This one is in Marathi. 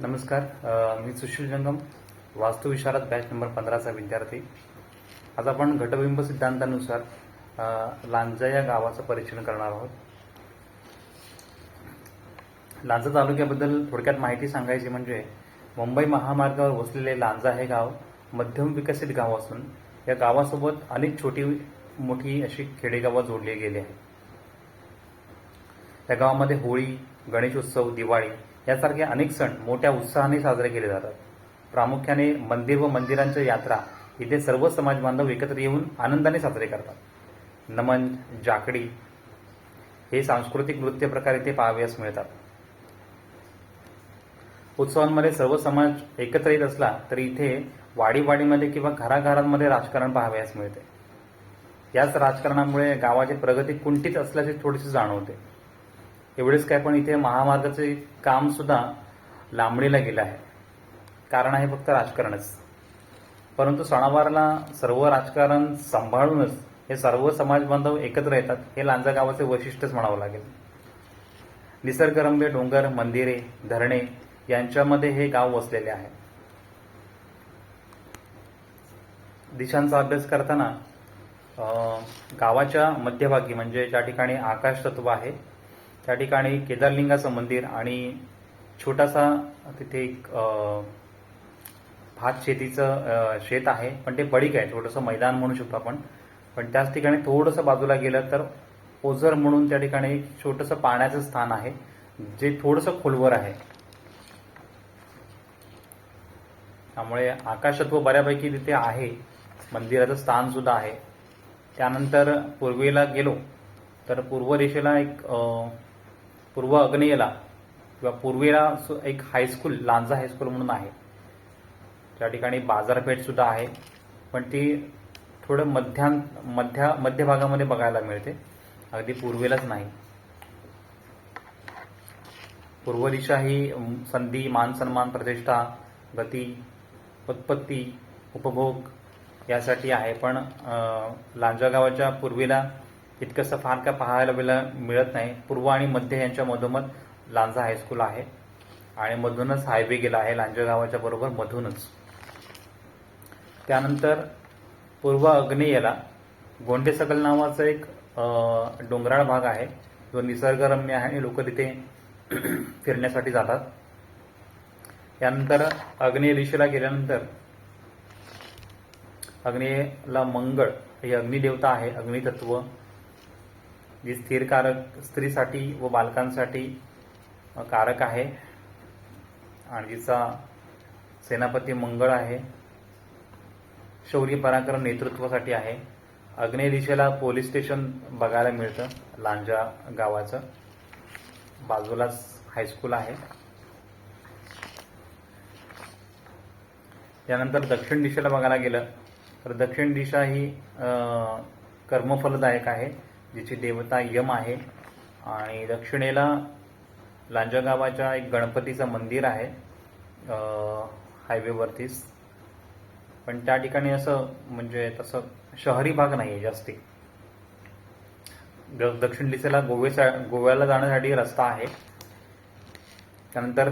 नमस्कार मी सुशील जंगम वास्तुविशारद बॅच नंबर पंधराचा विद्यार्थी. आज आपण घटबिंब सिद्धांतानुसार लांजा या गावाचं परीक्षण करणार आहोत. लांजा तालुक्याबद्दल थोडक्यात माहिती सांगायची म्हणजे मुंबई महामार्गावर वसलेले लांजा हे गाव मध्यम विकसित गाव असून या गावासोबत अनेक छोटी मोठी अशी खेडेगावं जोडली गेली आहेत. या गावामध्ये होळी गणेशोत्सव दिवाळी यासारखे अनेक सण मोठ्या उत्साहाने साजरे केले जातात. प्रामुख्याने मंदिर व मंदिरांच्या यात्रा इथे सर्व समाज बांधव एकत्र येऊन आनंदाने साजरे करतात. नमन जाकडी हे सांस्कृतिक नृत्य प्रकार इथे पाहाव्यास मिळतात. उत्सवांमध्ये सर्व समाज एकत्र येत असला तरी इथे वाडीवाडीमध्ये किंवा घराघरांमध्ये राजकारण पाहावयास मिळते. याच राजकारणामुळे गावाची प्रगती कुंठित असल्याचे थोडीशी जाणवते. एवढेच काय पण इथे महामार्गाचे काम सुद्धा लांबणीला गेलं आहे. कारण आहे फक्त राजकारणच. परंतु सणावारला सर्व राजकारण सांभाळूनच हे सर्व समाज बांधव एकत्र येतात हे लांजा गावाचे वैशिष्ट्यच म्हणावं लागेल. निसर्गरम्य डोंगर मंदिरे धरणे यांच्यामध्ये हे गाव वसलेले आहे. दिशांचा अभ्यास करताना गावाच्या मध्यभागी म्हणजे ज्या ठिकाणी आकाश तत्व आहे त्या ठिकाणी केदारलिंगाचं मंदिर आणि छोटासा तिथे एक भात शेतीचं शेत आहे. पण ते पडीक आहे थोडंसं मैदान म्हणू शकतो आपण. पण त्याच ठिकाणी थोडंसं बाजूला गेलं तर ओझर म्हणून त्या ठिकाणी एक छोटंसं पाण्याचं स्थान आहे जे थोडंसं खोलवर आहे. त्यामुळे आकाशत्व बऱ्यापैकी तिथे आहे. मंदिराचं स्थान सुद्धा आहे. त्यानंतर पूर्वेला गेलो तर पूर्व दिशेला एक पूर्व अग्नेयला किंवा पूर्वेला सु- एक हायस्कूल लांजा हायस्कूल म्हणून आहे. त्या ठिकाणी बाजारपेठ सुद्धा आहे. पण ती थोडं मध्यान मध्या मध्य भागामध्ये बघायला मिळते. अगदी पूर्वेलाच नाही. पूर्व दिशा ही संधी मान सन्मान प्रतिष्ठा गती उत्पत्ती उपभोग यासाठी आहे. पण लांजा गावाच्या पूर्वेला इतकंसं फार काय पाहायला वेळेला मिळत नाही. पूर्व आणि मध्य यांच्या मधोमध लांजा हायस्कूल आहे. आणि मधूनच हायवे गेला आहे लांजा गावाच्या बरोबर मधूनच. त्यानंतर पूर्व अग्नेयला गोंडेसकल नावाचा एक डोंगराळ भाग आहे. जो निसर्गरम्य आहे आणि लोक तिथे फिरण्यासाठी जातात. त्यानंतर अग्नेय दिशेला गेल्यानंतर अग्नेयला मंगळ ही अग्निदेवता आहे अग्नितत्व. जी स्थिर कारक स्त्रीसाठी व बालकांसाठी कारक आहे. आणि जिचा सेनापती मंगळ आहे. शौर्य पराक्रम नेतृत्वासाठी आहे. अग्नेय दिशेला पोलीस स्टेशन बघायला मिळतं लांजा गावाचं. बाजूलाच हायस्कूल आहे. त्यानंतर दक्षिण दिशेला बघायला गेलं तर दक्षिण दिशा ही कर्मफलदायक आहे. जिची देवता यम आहे आणि दक्षिणेला लांजा गावाच्या एक गणपतीचं मंदिर आहे हायवेवरतीच पण त्या ठिकाणी असं म्हणजे तसं शहरी भाग नाही आहे जास्ती दक्षिण दिशेला गोव्याचा गोव्याला जाण्यासाठी रस्ता आहे. त्यानंतर